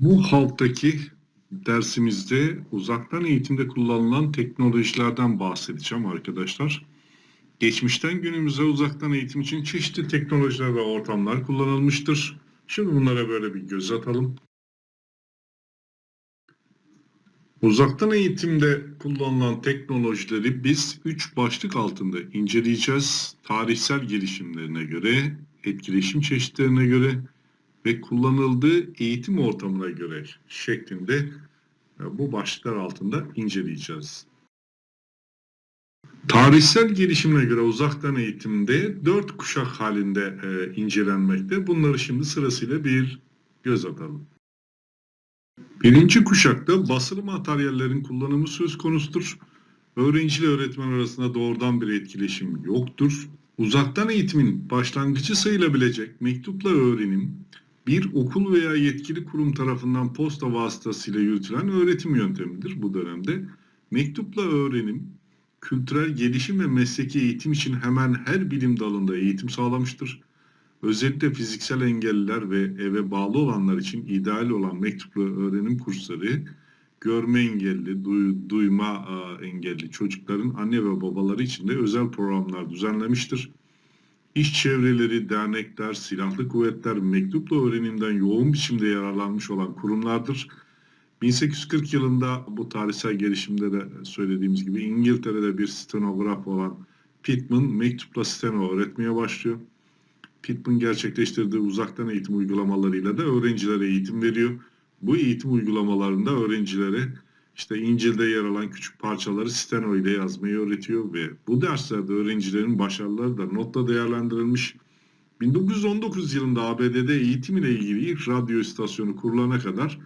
Bu halktaki dersimizde uzaktan eğitimde kullanılan teknolojilerden bahsedeceğim arkadaşlar. Geçmişten günümüze uzaktan eğitim için çeşitli teknolojiler ve ortamlar kullanılmıştır. Şimdi bunlara böyle bir göz atalım. Uzaktan eğitimde kullanılan teknolojileri biz üç başlık altında inceleyeceğiz. Tarihsel gelişimlerine göre, etkileşim çeşitlerine göre ve kullanıldığı eğitim ortamına göre şeklinde e, bu başlıklar altında inceleyeceğiz. Tarihsel gelişimine göre uzaktan eğitimde dört kuşak halinde e, incelenmekte. Bunları şimdi sırasıyla bir göz atalım. Birinci kuşakta basılı materyallerin kullanımı söz konusudur. Öğrenci ile öğretmen arasında doğrudan bir etkileşim yoktur. Uzaktan eğitimin başlangıcı sayılabilecek mektupla öğrenim, bir okul veya yetkili kurum tarafından posta vasıtasıyla yürütülen öğretim yöntemidir bu dönemde. Mektupla öğrenim, kültürel gelişim ve mesleki eğitim için hemen her bilim dalında eğitim sağlamıştır. Özellikle fiziksel engelliler ve eve bağlı olanlar için ideal olan mektupla öğrenim kursları, görme engelli, duy- duyma engelli çocukların anne ve babaları için de özel programlar düzenlemiştir. İş çevreleri, dernekler, silahlı kuvvetler mektupla öğrenimden yoğun biçimde yararlanmış olan kurumlardır. 1840 yılında bu tarihsel gelişimde de söylediğimiz gibi İngiltere'de bir stenograf olan Pittman mektupla steno öğretmeye başlıyor. Pittman gerçekleştirdiği uzaktan eğitim uygulamalarıyla da öğrencilere eğitim veriyor. Bu eğitim uygulamalarında öğrencilere işte İncil'de yer alan küçük parçaları steno ile yazmayı öğretiyor ve bu derslerde öğrencilerin başarıları da notla değerlendirilmiş. 1919 yılında ABD'de eğitim ile ilgili ilk radyo istasyonu kurulana kadar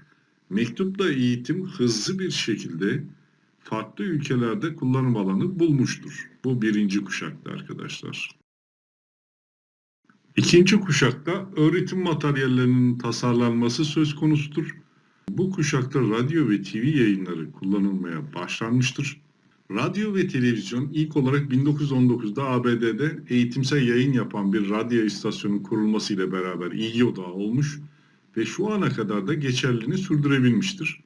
mektupla eğitim hızlı bir şekilde farklı ülkelerde kullanım alanı bulmuştur. Bu birinci kuşakta arkadaşlar. İkinci kuşakta öğretim materyallerinin tasarlanması söz konusudur. Bu kuşakta radyo ve TV yayınları kullanılmaya başlanmıştır. Radyo ve televizyon ilk olarak 1919'da ABD'de eğitimsel yayın yapan bir radyo istasyonu kurulmasıyla beraber ilgi odağı olmuş ve şu ana kadar da geçerliliğini sürdürebilmiştir.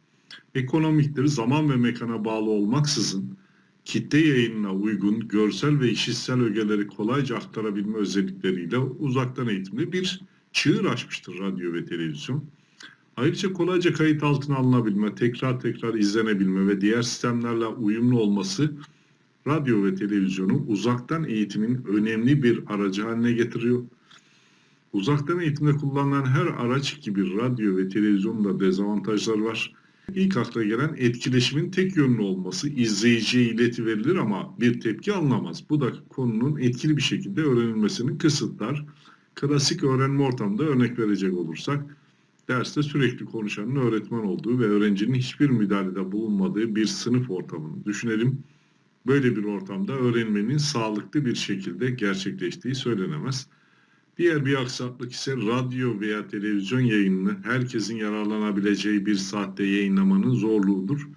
Ekonomikleri zaman ve mekana bağlı olmaksızın kitle yayınına uygun görsel ve işitsel ögeleri kolayca aktarabilme özellikleriyle uzaktan eğitimde bir çığır açmıştır radyo ve televizyon. Ayrıca kolayca kayıt altına alınabilme, tekrar tekrar izlenebilme ve diğer sistemlerle uyumlu olması radyo ve televizyonu uzaktan eğitimin önemli bir aracı haline getiriyor. Uzaktan eğitimde kullanılan her araç gibi radyo ve televizyonda dezavantajlar var. İlk akla gelen etkileşimin tek yönlü olması izleyiciye ileti verilir ama bir tepki alınamaz. Bu da konunun etkili bir şekilde öğrenilmesini kısıtlar. Klasik öğrenme ortamında örnek verecek olursak derste sürekli konuşanın öğretmen olduğu ve öğrencinin hiçbir müdahalede bulunmadığı bir sınıf ortamını düşünelim. Böyle bir ortamda öğrenmenin sağlıklı bir şekilde gerçekleştiği söylenemez. Diğer bir aksaklık ise radyo veya televizyon yayınını herkesin yararlanabileceği bir saatte yayınlamanın zorluğudur.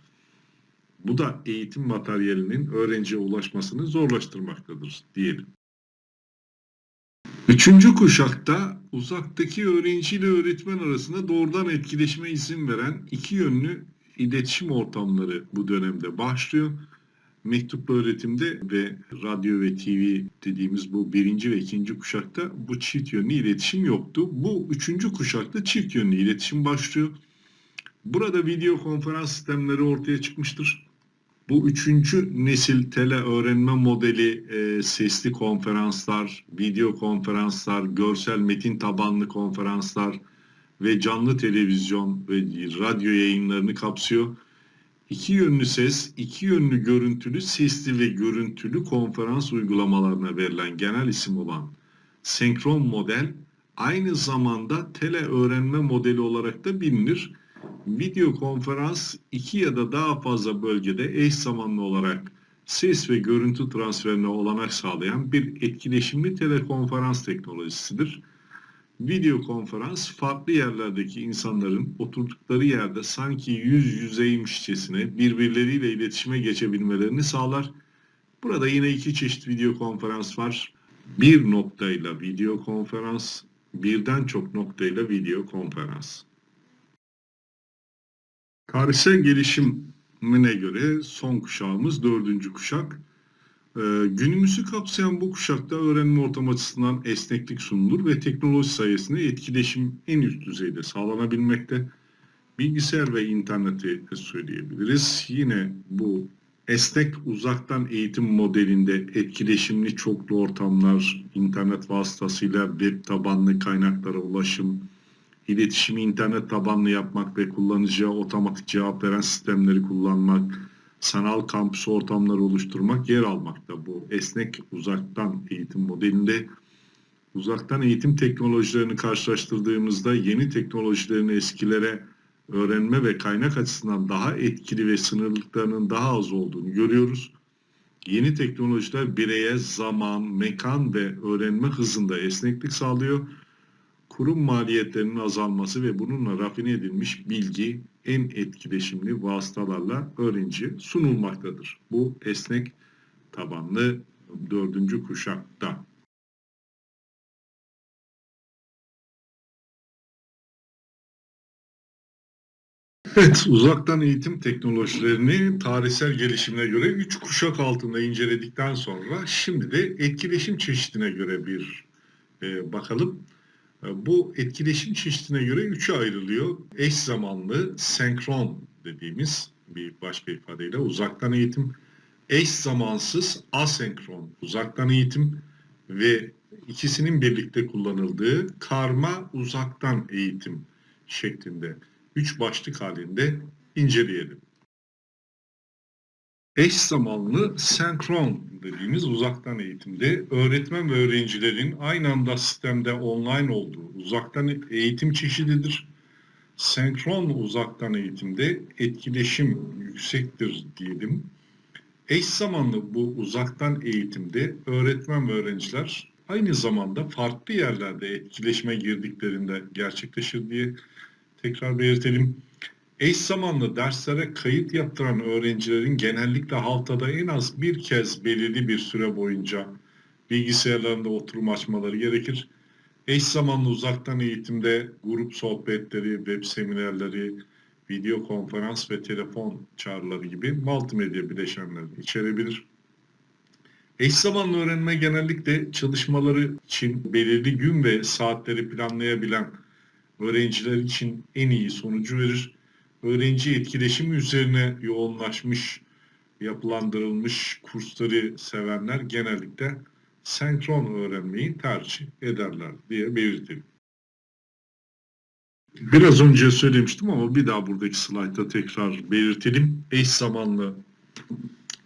Bu da eğitim materyalinin öğrenciye ulaşmasını zorlaştırmaktadır diyelim. Üçüncü kuşakta uzaktaki öğrenci ile öğretmen arasında doğrudan etkileşime izin veren iki yönlü iletişim ortamları bu dönemde başlıyor. Mektuplu öğretimde ve radyo ve TV dediğimiz bu birinci ve ikinci kuşakta bu çift yönlü iletişim yoktu. Bu üçüncü kuşakta çift yönlü iletişim başlıyor. Burada video konferans sistemleri ortaya çıkmıştır. Bu üçüncü nesil tele öğrenme modeli e, sesli konferanslar, video konferanslar, görsel metin tabanlı konferanslar ve canlı televizyon ve radyo yayınlarını kapsıyor. İki yönlü ses, iki yönlü görüntülü sesli ve görüntülü konferans uygulamalarına verilen genel isim olan senkron model aynı zamanda tele öğrenme modeli olarak da bilinir. Video konferans iki ya da daha fazla bölgede eş zamanlı olarak ses ve görüntü transferine olanak sağlayan bir etkileşimli telekonferans teknolojisidir. Video konferans farklı yerlerdeki insanların oturdukları yerde sanki yüz yüzeymişçesine birbirleriyle iletişime geçebilmelerini sağlar. Burada yine iki çeşit video konferans var. Bir noktayla video konferans, birden çok noktayla video konferans. Tarihsel gelişimine göre son kuşağımız dördüncü kuşak. Ee, günümüzü kapsayan bu kuşakta öğrenme ortamı açısından esneklik sunulur ve teknoloji sayesinde etkileşim en üst düzeyde sağlanabilmekte. Bilgisayar ve interneti söyleyebiliriz. Yine bu esnek uzaktan eğitim modelinde etkileşimli çoklu ortamlar, internet vasıtasıyla web tabanlı kaynaklara ulaşım, iletişimi internet tabanlı yapmak ve kullanıcıya otomatik cevap veren sistemleri kullanmak, sanal kampüs ortamları oluşturmak yer almakta. Bu esnek uzaktan eğitim modelinde uzaktan eğitim teknolojilerini karşılaştırdığımızda yeni teknolojilerin eskilere öğrenme ve kaynak açısından daha etkili ve sınırlılıklarının daha az olduğunu görüyoruz. Yeni teknolojiler bireye zaman, mekan ve öğrenme hızında esneklik sağlıyor. Kurum maliyetlerinin azalması ve bununla rafine edilmiş bilgi en etkileşimli vasıtalarla öğrenciye sunulmaktadır. Bu esnek tabanlı dördüncü kuşakta. Evet, uzaktan eğitim teknolojilerini tarihsel gelişimine göre 3 kuşak altında inceledikten sonra şimdi de etkileşim çeşidine göre bir e, bakalım. E, bu etkileşim çeşidine göre üçe ayrılıyor. Eş zamanlı, senkron dediğimiz bir başka ifadeyle uzaktan eğitim, eş zamansız, asenkron uzaktan eğitim ve ikisinin birlikte kullanıldığı karma uzaktan eğitim şeklinde üç başlık halinde inceleyelim. Eş zamanlı senkron dediğimiz uzaktan eğitimde öğretmen ve öğrencilerin aynı anda sistemde online olduğu uzaktan eğitim çeşididir. Senkron uzaktan eğitimde etkileşim yüksektir diyelim. Eş zamanlı bu uzaktan eğitimde öğretmen ve öğrenciler aynı zamanda farklı yerlerde etkileşime girdiklerinde gerçekleşir diye tekrar belirtelim. Eş zamanlı derslere kayıt yaptıran öğrencilerin genellikle haftada en az bir kez belirli bir süre boyunca bilgisayarlarında oturum açmaları gerekir. Eş zamanlı uzaktan eğitimde grup sohbetleri, web seminerleri, video konferans ve telefon çağrıları gibi multimedya bileşenlerini içerebilir. Eş zamanlı öğrenme genellikle çalışmaları için belirli gün ve saatleri planlayabilen öğrenciler için en iyi sonucu verir. Öğrenci etkileşimi üzerine yoğunlaşmış, yapılandırılmış kursları sevenler genellikle senkron öğrenmeyi tercih ederler diye belirtelim. Biraz önce söylemiştim ama bir daha buradaki slaytta tekrar belirtelim. Eş zamanlı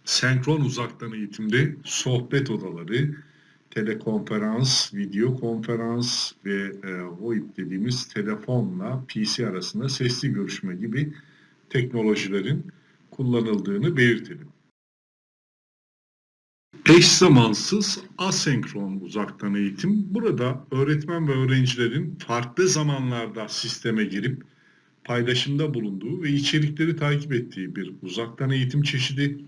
senkron uzaktan eğitimde sohbet odaları, telekonferans, video konferans ve e, VoIP dediğimiz telefonla PC arasında sesli görüşme gibi teknolojilerin kullanıldığını belirtelim. Eş zamansız asenkron uzaktan eğitim. Burada öğretmen ve öğrencilerin farklı zamanlarda sisteme girip paylaşımda bulunduğu ve içerikleri takip ettiği bir uzaktan eğitim çeşidi.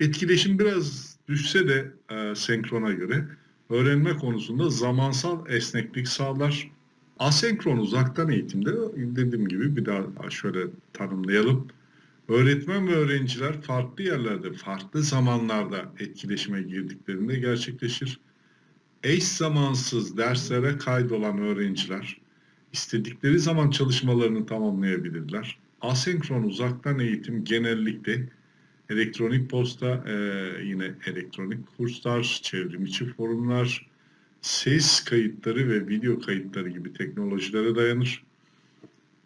Etkileşim biraz düşse de e, senkrona göre öğrenme konusunda zamansal esneklik sağlar. Asenkron uzaktan eğitimde dediğim gibi bir daha şöyle tanımlayalım. Öğretmen ve öğrenciler farklı yerlerde, farklı zamanlarda etkileşime girdiklerinde gerçekleşir. Eş zamansız derslere kaydolan öğrenciler istedikleri zaman çalışmalarını tamamlayabilirler. Asenkron uzaktan eğitim genellikle elektronik posta, e, yine elektronik kurslar, çevrim içi forumlar, ses kayıtları ve video kayıtları gibi teknolojilere dayanır.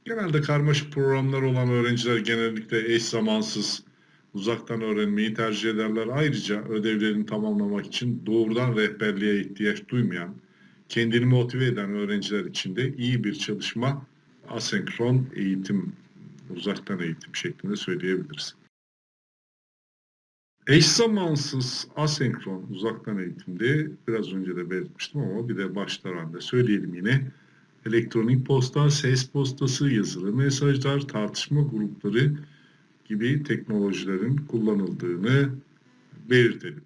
Genelde karmaşık programlar olan öğrenciler genellikle eş zamansız uzaktan öğrenmeyi tercih ederler. Ayrıca ödevlerini tamamlamak için doğrudan rehberliğe ihtiyaç duymayan, kendini motive eden öğrenciler için de iyi bir çalışma asenkron eğitim, uzaktan eğitim şeklinde söyleyebiliriz. Eş zamansız asenkron uzaktan eğitimde biraz önce de belirtmiştim ama bir de baştan da söyleyelim yine. Elektronik posta, ses postası, yazılı mesajlar, tartışma grupları gibi teknolojilerin kullanıldığını belirtelim.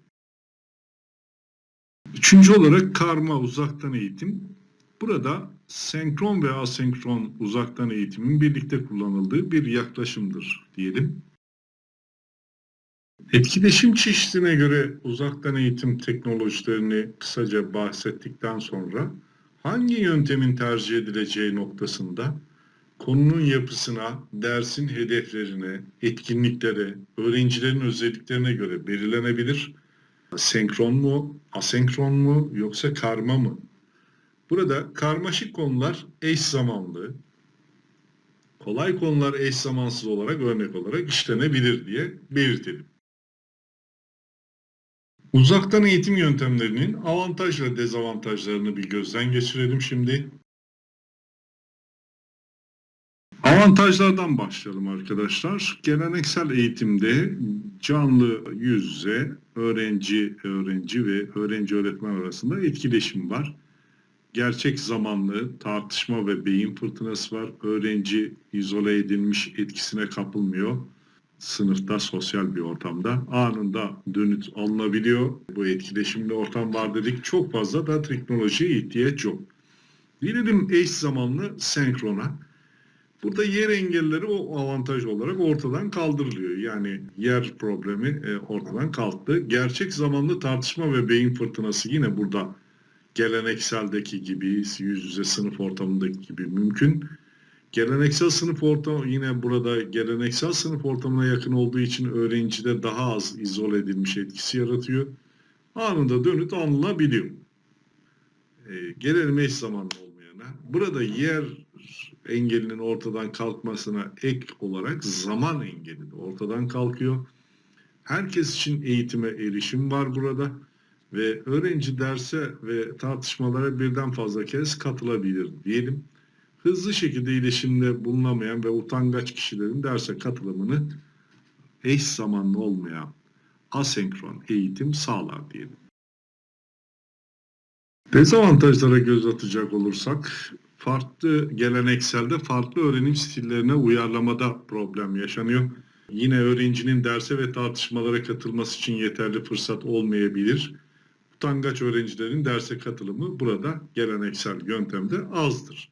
Üçüncü olarak karma uzaktan eğitim. Burada senkron ve asenkron uzaktan eğitimin birlikte kullanıldığı bir yaklaşımdır diyelim. Etkileşim çeşidine göre uzaktan eğitim teknolojilerini kısaca bahsettikten sonra hangi yöntemin tercih edileceği noktasında konunun yapısına, dersin hedeflerine, etkinliklere, öğrencilerin özelliklerine göre belirlenebilir. Senkron mu, asenkron mu yoksa karma mı? Burada karmaşık konular eş zamanlı, kolay konular eş zamansız olarak örnek olarak işlenebilir diye belirtelim. Uzaktan eğitim yöntemlerinin avantaj ve dezavantajlarını bir gözden geçirelim şimdi. Avantajlardan başlayalım arkadaşlar. Geleneksel eğitimde canlı yüz yüze öğrenci öğrenci ve öğrenci öğretmen arasında etkileşim var. Gerçek zamanlı tartışma ve beyin fırtınası var. Öğrenci izole edilmiş etkisine kapılmıyor. Sınıfta sosyal bir ortamda anında dönüt alınabiliyor. Bu etkileşimli ortam var dedik. Çok fazla da teknolojiye ihtiyaç yok. Gelelim eş zamanlı senkrona. Burada yer engelleri o avantaj olarak ortadan kaldırılıyor. Yani yer problemi e, ortadan kalktı. Gerçek zamanlı tartışma ve beyin fırtınası yine burada gelenekseldeki gibi yüz yüze sınıf ortamındaki gibi mümkün. Geleneksel sınıf ortamı yine burada geleneksel sınıf ortamına yakın olduğu için öğrencide daha az izole edilmiş etkisi yaratıyor. Anında dönüt alınabiliyor. E, gelelim eş zamanlı olmayana. Burada yer engelinin ortadan kalkmasına ek olarak zaman engeli de ortadan kalkıyor. Herkes için eğitime erişim var burada ve öğrenci derse ve tartışmalara birden fazla kez katılabilir diyelim. Hızlı şekilde iletişimde bulunamayan ve utangaç kişilerin derse katılımını eş zamanlı olmayan asenkron eğitim sağlar diyelim. Dezavantajlara göz atacak olursak farklı gelenekselde farklı öğrenim stillerine uyarlamada problem yaşanıyor. Yine öğrencinin derse ve tartışmalara katılması için yeterli fırsat olmayabilir. Utangaç öğrencilerin derse katılımı burada geleneksel yöntemde azdır.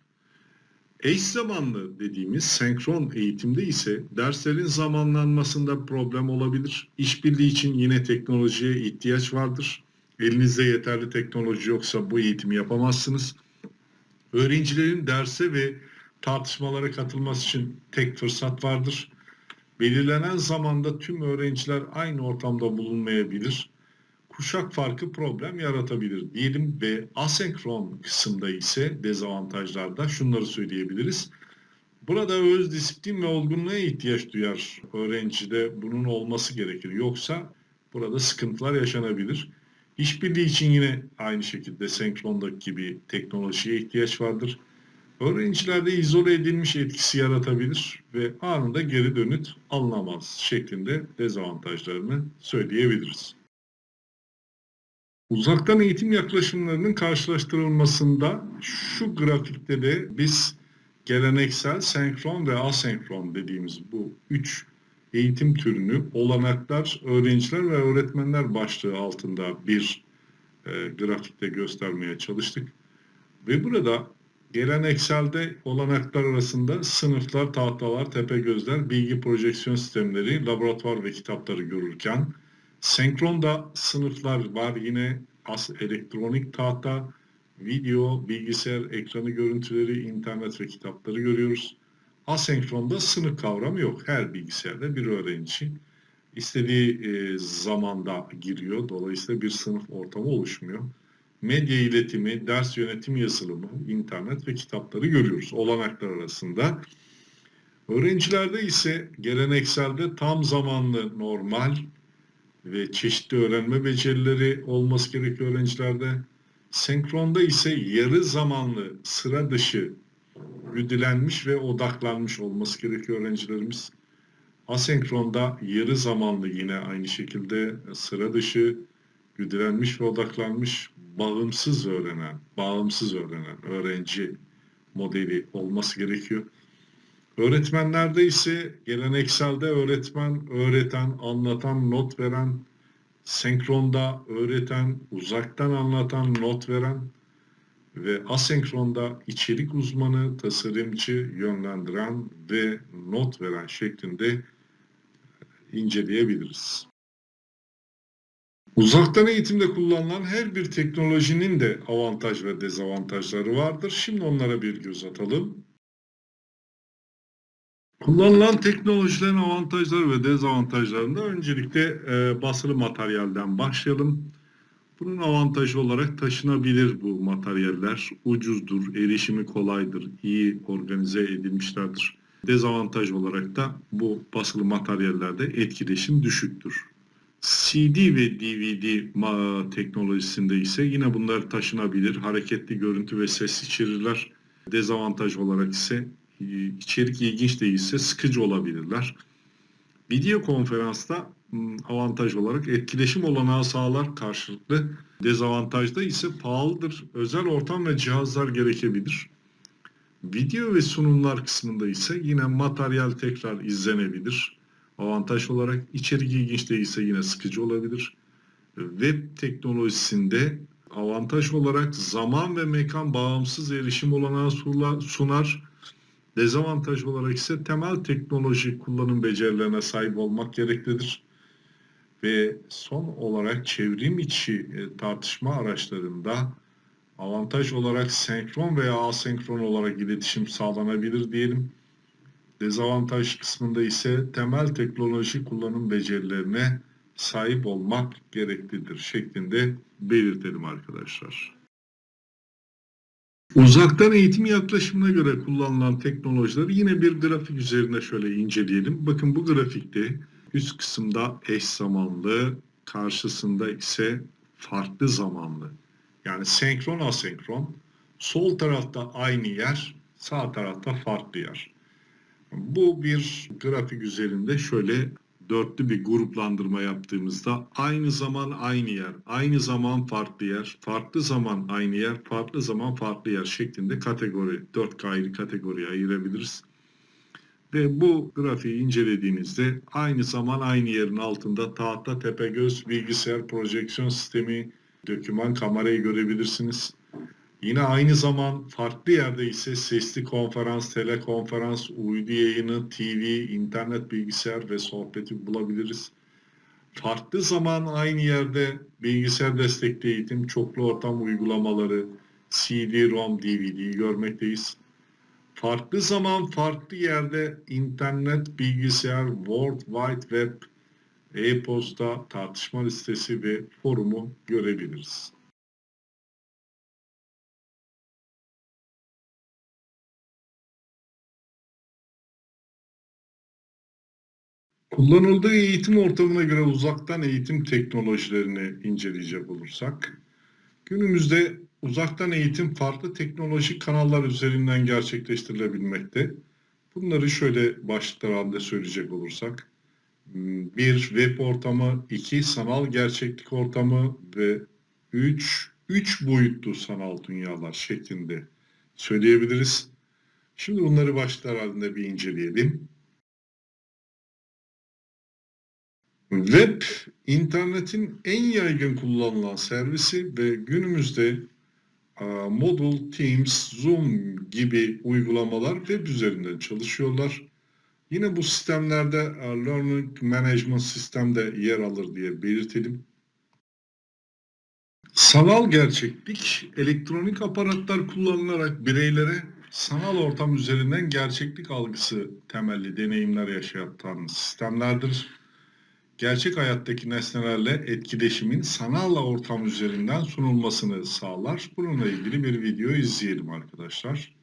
Eş zamanlı dediğimiz senkron eğitimde ise derslerin zamanlanmasında problem olabilir. İşbirliği için yine teknolojiye ihtiyaç vardır. Elinizde yeterli teknoloji yoksa bu eğitimi yapamazsınız. Öğrencilerin derse ve tartışmalara katılması için tek fırsat vardır. Belirlenen zamanda tüm öğrenciler aynı ortamda bulunmayabilir. Kuşak farkı problem yaratabilir diyelim ve asenkron kısımda ise dezavantajlarda şunları söyleyebiliriz. Burada öz disiplin ve olgunluğa ihtiyaç duyar öğrencide bunun olması gerekir. Yoksa burada sıkıntılar yaşanabilir. İşbirliği için yine aynı şekilde senkrondaki gibi teknolojiye ihtiyaç vardır. Öğrencilerde izole edilmiş etkisi yaratabilir ve anında geri dönüt alınamaz şeklinde dezavantajlarını söyleyebiliriz. Uzaktan eğitim yaklaşımlarının karşılaştırılmasında şu grafikte de biz geleneksel, senkron ve asenkron dediğimiz bu üç eğitim türünü olanaklar, öğrenciler ve öğretmenler başlığı altında bir e, grafikte göstermeye çalıştık. Ve burada gelenekselde olanaklar arasında sınıflar, tahtalar, tepe gözler, bilgi projeksiyon sistemleri, laboratuvar ve kitapları görürken senkronda sınıflar var yine as elektronik tahta, video, bilgisayar ekranı görüntüleri, internet ve kitapları görüyoruz. Asenkronda sınıf kavramı yok. Her bilgisayarda bir öğrenci istediği e, zamanda giriyor. Dolayısıyla bir sınıf ortamı oluşmuyor. Medya iletimi, ders yönetim yazılımı, internet ve kitapları görüyoruz olanaklar arasında. Öğrencilerde ise gelenekselde tam zamanlı normal ve çeşitli öğrenme becerileri olması gerekiyor öğrencilerde. Senkronda ise yarı zamanlı, sıra dışı güdülenmiş ve odaklanmış olması gerekiyor öğrencilerimiz. Asenkronda yarı zamanlı yine aynı şekilde sıra dışı, güdülenmiş ve odaklanmış, bağımsız öğrenen, bağımsız öğrenen öğrenci modeli olması gerekiyor. Öğretmenlerde ise gelenekselde öğretmen, öğreten, anlatan, not veren, senkronda öğreten, uzaktan anlatan, not veren, ve asenkronda içerik uzmanı, tasarımcı, yönlendiren ve not veren şeklinde inceleyebiliriz. Uzaktan eğitimde kullanılan her bir teknolojinin de avantaj ve dezavantajları vardır. Şimdi onlara bir göz atalım. Kullanılan teknolojilerin avantajları ve dezavantajlarında öncelikle e, basılı materyalden başlayalım. Bunun avantajı olarak taşınabilir bu materyaller. Ucuzdur, erişimi kolaydır, iyi organize edilmişlerdir. Dezavantaj olarak da bu basılı materyallerde etkileşim düşüktür. CD ve DVD teknolojisinde ise yine bunlar taşınabilir, hareketli görüntü ve ses içerirler. Dezavantaj olarak ise içerik ilginç değilse sıkıcı olabilirler. Video konferansta m, avantaj olarak etkileşim olanağı sağlar karşılıklı. Dezavantajda ise pahalıdır. Özel ortam ve cihazlar gerekebilir. Video ve sunumlar kısmında ise yine materyal tekrar izlenebilir. Avantaj olarak içerik ilginç değilse yine sıkıcı olabilir. Web teknolojisinde avantaj olarak zaman ve mekan bağımsız erişim olanağı sunar. Dezavantaj olarak ise temel teknoloji kullanım becerilerine sahip olmak gereklidir. Ve son olarak çevrim içi e, tartışma araçlarında avantaj olarak senkron veya asenkron olarak iletişim sağlanabilir diyelim. Dezavantaj kısmında ise temel teknoloji kullanım becerilerine sahip olmak gereklidir şeklinde belirtelim arkadaşlar. Uzaktan eğitim yaklaşımına göre kullanılan teknolojileri yine bir grafik üzerinde şöyle inceleyelim. Bakın bu grafikte üst kısımda eş zamanlı, karşısında ise farklı zamanlı. Yani senkron asenkron. Sol tarafta aynı yer, sağ tarafta farklı yer. Bu bir grafik üzerinde şöyle dörtlü bir gruplandırma yaptığımızda aynı zaman aynı yer, aynı zaman farklı yer, farklı zaman aynı yer, farklı zaman farklı yer şeklinde kategori, dört ayrı kategoriye ayırabiliriz. Ve bu grafiği incelediğinizde aynı zaman aynı yerin altında tahta, tepegöz, bilgisayar, projeksiyon sistemi, döküman, kamerayı görebilirsiniz. Yine aynı zaman farklı yerde ise sesli konferans, telekonferans, uydu yayını, TV, internet bilgisayar ve sohbeti bulabiliriz. Farklı zaman aynı yerde bilgisayar destekli eğitim, çoklu ortam uygulamaları, CD-ROM, DVD'yi görmekteyiz. Farklı zaman farklı yerde internet, bilgisayar, World Wide Web, e-posta, tartışma listesi ve forumu görebiliriz. Kullanıldığı eğitim ortamına göre uzaktan eğitim teknolojilerini inceleyecek olursak, günümüzde uzaktan eğitim farklı teknolojik kanallar üzerinden gerçekleştirilebilmekte. Bunları şöyle başlıklar halinde söyleyecek olursak, bir web ortamı, iki sanal gerçeklik ortamı ve üç, üç boyutlu sanal dünyalar şeklinde söyleyebiliriz. Şimdi bunları başlıklar halinde bir inceleyelim. Web, internetin en yaygın kullanılan servisi ve günümüzde Moodle, Teams, Zoom gibi uygulamalar web üzerinden çalışıyorlar. Yine bu sistemlerde Learning Management sistemde yer alır diye belirtelim. Sanal gerçeklik, elektronik aparatlar kullanılarak bireylere sanal ortam üzerinden gerçeklik algısı temelli deneyimler yaşatan sistemlerdir gerçek hayattaki nesnelerle etkileşimin sanal ortam üzerinden sunulmasını sağlar. Bununla ilgili bir video izleyelim arkadaşlar.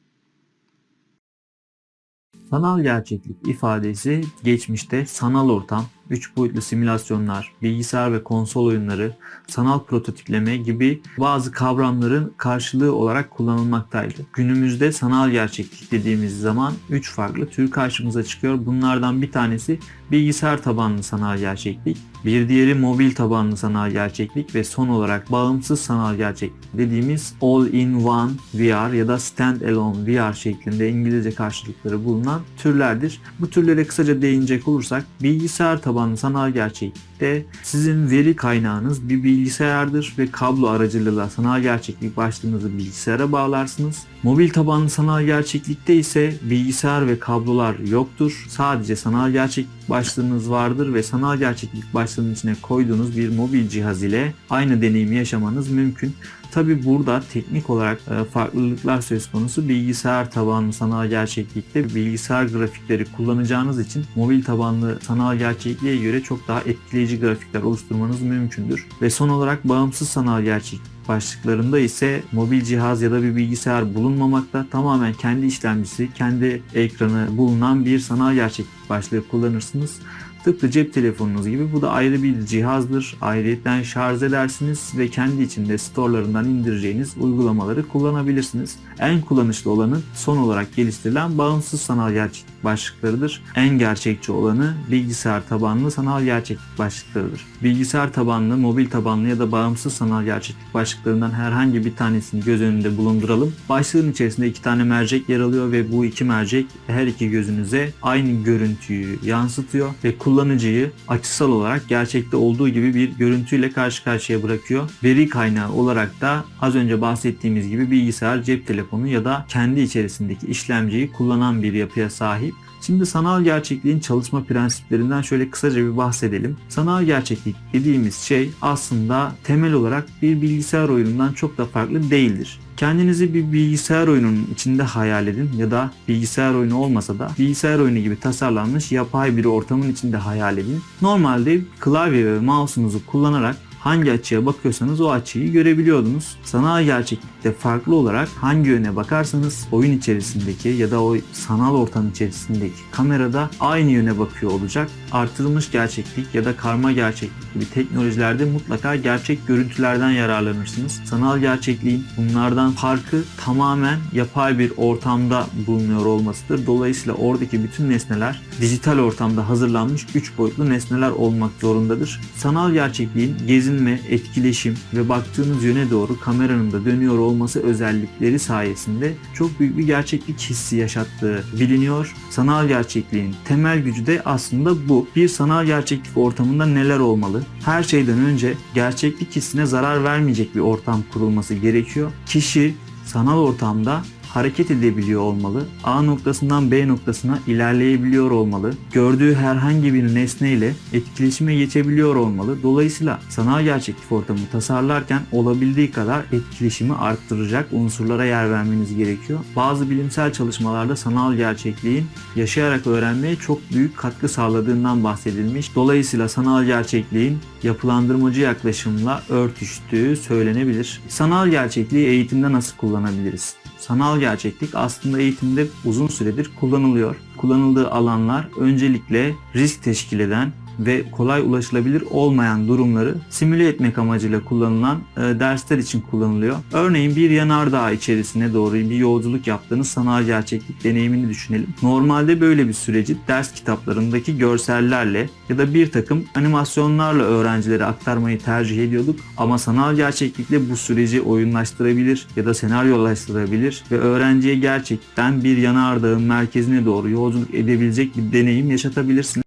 Sanal gerçeklik ifadesi geçmişte sanal ortam, 3 boyutlu simülasyonlar, bilgisayar ve konsol oyunları, sanal prototipleme gibi bazı kavramların karşılığı olarak kullanılmaktaydı. Günümüzde sanal gerçeklik dediğimiz zaman 3 farklı tür karşımıza çıkıyor. Bunlardan bir tanesi bilgisayar tabanlı sanal gerçeklik, bir diğeri mobil tabanlı sanal gerçeklik ve son olarak bağımsız sanal gerçeklik dediğimiz All-in-One VR ya da Standalone VR şeklinde İngilizce karşılıkları bulunan türlerdir. Bu türlere kısaca değinecek olursak bilgisayar tabanlı sanal gerçeklik gerçeklikte sizin veri kaynağınız bir bilgisayardır ve kablo aracılığıyla sanal gerçeklik başlığınızı bilgisayara bağlarsınız. Mobil tabanlı sanal gerçeklikte ise bilgisayar ve kablolar yoktur. Sadece sanal gerçeklik başlığınız vardır ve sanal gerçeklik başlığının içine koyduğunuz bir mobil cihaz ile aynı deneyimi yaşamanız mümkün. Tabi burada teknik olarak e, farklılıklar söz konusu. Bilgisayar tabanlı sanal gerçeklikte bilgisayar grafikleri kullanacağınız için mobil tabanlı sanal gerçekliğe göre çok daha etkileyici grafikler oluşturmanız mümkündür. Ve son olarak bağımsız sanal gerçeklik başlıklarında ise mobil cihaz ya da bir bilgisayar bulunmamakta. Tamamen kendi işlemcisi, kendi ekranı bulunan bir sanal gerçeklik başlığı kullanırsınız. Tıpkı cep telefonunuz gibi bu da ayrı bir cihazdır. Ayrıyetten şarj edersiniz ve kendi içinde storelarından indireceğiniz uygulamaları kullanabilirsiniz. En kullanışlı olanı son olarak geliştirilen bağımsız sanal gerçeklik başlıklarıdır. En gerçekçi olanı bilgisayar tabanlı sanal gerçeklik başlıklarıdır. Bilgisayar tabanlı, mobil tabanlı ya da bağımsız sanal gerçeklik başlıklarından herhangi bir tanesini göz önünde bulunduralım. Başlığın içerisinde iki tane mercek yer alıyor ve bu iki mercek her iki gözünüze aynı görüntüyü yansıtıyor ve kullanıcıyı açısal olarak gerçekte olduğu gibi bir görüntüyle karşı karşıya bırakıyor. Veri kaynağı olarak da az önce bahsettiğimiz gibi bilgisayar, cep telefonu ya da kendi içerisindeki işlemciyi kullanan bir yapıya sahip. Şimdi sanal gerçekliğin çalışma prensiplerinden şöyle kısaca bir bahsedelim. Sanal gerçeklik dediğimiz şey aslında temel olarak bir bilgisayar oyunundan çok da farklı değildir. Kendinizi bir bilgisayar oyununun içinde hayal edin ya da bilgisayar oyunu olmasa da bilgisayar oyunu gibi tasarlanmış yapay bir ortamın içinde hayal edin. Normalde klavye ve mouse'unuzu kullanarak hangi açıya bakıyorsanız o açıyı görebiliyordunuz. Sanal gerçeklikte farklı olarak hangi yöne bakarsanız oyun içerisindeki ya da o sanal ortam içerisindeki kamerada aynı yöne bakıyor olacak. Artırılmış gerçeklik ya da karma gerçeklik gibi teknolojilerde mutlaka gerçek görüntülerden yararlanırsınız. Sanal gerçekliğin bunlardan farkı tamamen yapay bir ortamda bulunuyor olmasıdır. Dolayısıyla oradaki bütün nesneler dijital ortamda hazırlanmış 3 boyutlu nesneler olmak zorundadır. Sanal gerçekliğin gezinme, etkileşim ve baktığınız yöne doğru kameranın da dönüyor olması özellikleri sayesinde çok büyük bir gerçeklik hissi yaşattığı biliniyor. Sanal gerçekliğin temel gücü de aslında bu. Bir sanal gerçeklik ortamında neler olmalı? Her şeyden önce gerçeklik hissine zarar vermeyecek bir ortam kurulması gerekiyor. Kişi sanal ortamda hareket edebiliyor olmalı. A noktasından B noktasına ilerleyebiliyor olmalı. Gördüğü herhangi bir nesne ile etkileşime geçebiliyor olmalı. Dolayısıyla sanal gerçeklik ortamı tasarlarken olabildiği kadar etkileşimi arttıracak unsurlara yer vermeniz gerekiyor. Bazı bilimsel çalışmalarda sanal gerçekliğin yaşayarak öğrenmeye çok büyük katkı sağladığından bahsedilmiş. Dolayısıyla sanal gerçekliğin yapılandırmacı yaklaşımla örtüştüğü söylenebilir. Sanal gerçekliği eğitimde nasıl kullanabiliriz? Sanal gerçeklik aslında eğitimde uzun süredir kullanılıyor. Kullanıldığı alanlar öncelikle risk teşkil eden ve kolay ulaşılabilir olmayan durumları simüle etmek amacıyla kullanılan e, dersler için kullanılıyor. Örneğin bir yanardağ içerisine doğru bir yolculuk yaptığınız sanal gerçeklik deneyimini düşünelim. Normalde böyle bir süreci ders kitaplarındaki görsellerle ya da bir takım animasyonlarla öğrencilere aktarmayı tercih ediyorduk ama sanal gerçeklikle bu süreci oyunlaştırabilir ya da senaryolaştırabilir ve öğrenciye gerçekten bir yanardağın merkezine doğru yolculuk edebilecek bir deneyim yaşatabilirsiniz.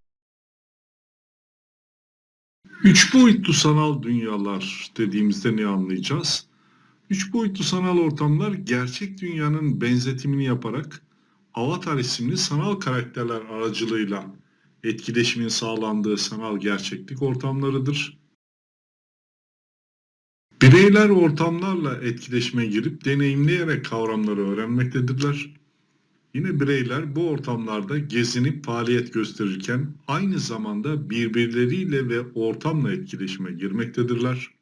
Üç boyutlu sanal dünyalar dediğimizde ne anlayacağız? Üç boyutlu sanal ortamlar gerçek dünyanın benzetimini yaparak Avatar isimli sanal karakterler aracılığıyla etkileşimin sağlandığı sanal gerçeklik ortamlarıdır. Bireyler ortamlarla etkileşime girip deneyimleyerek kavramları öğrenmektedirler. Yine bireyler bu ortamlarda gezinip faaliyet gösterirken aynı zamanda birbirleriyle ve ortamla etkileşime girmektedirler.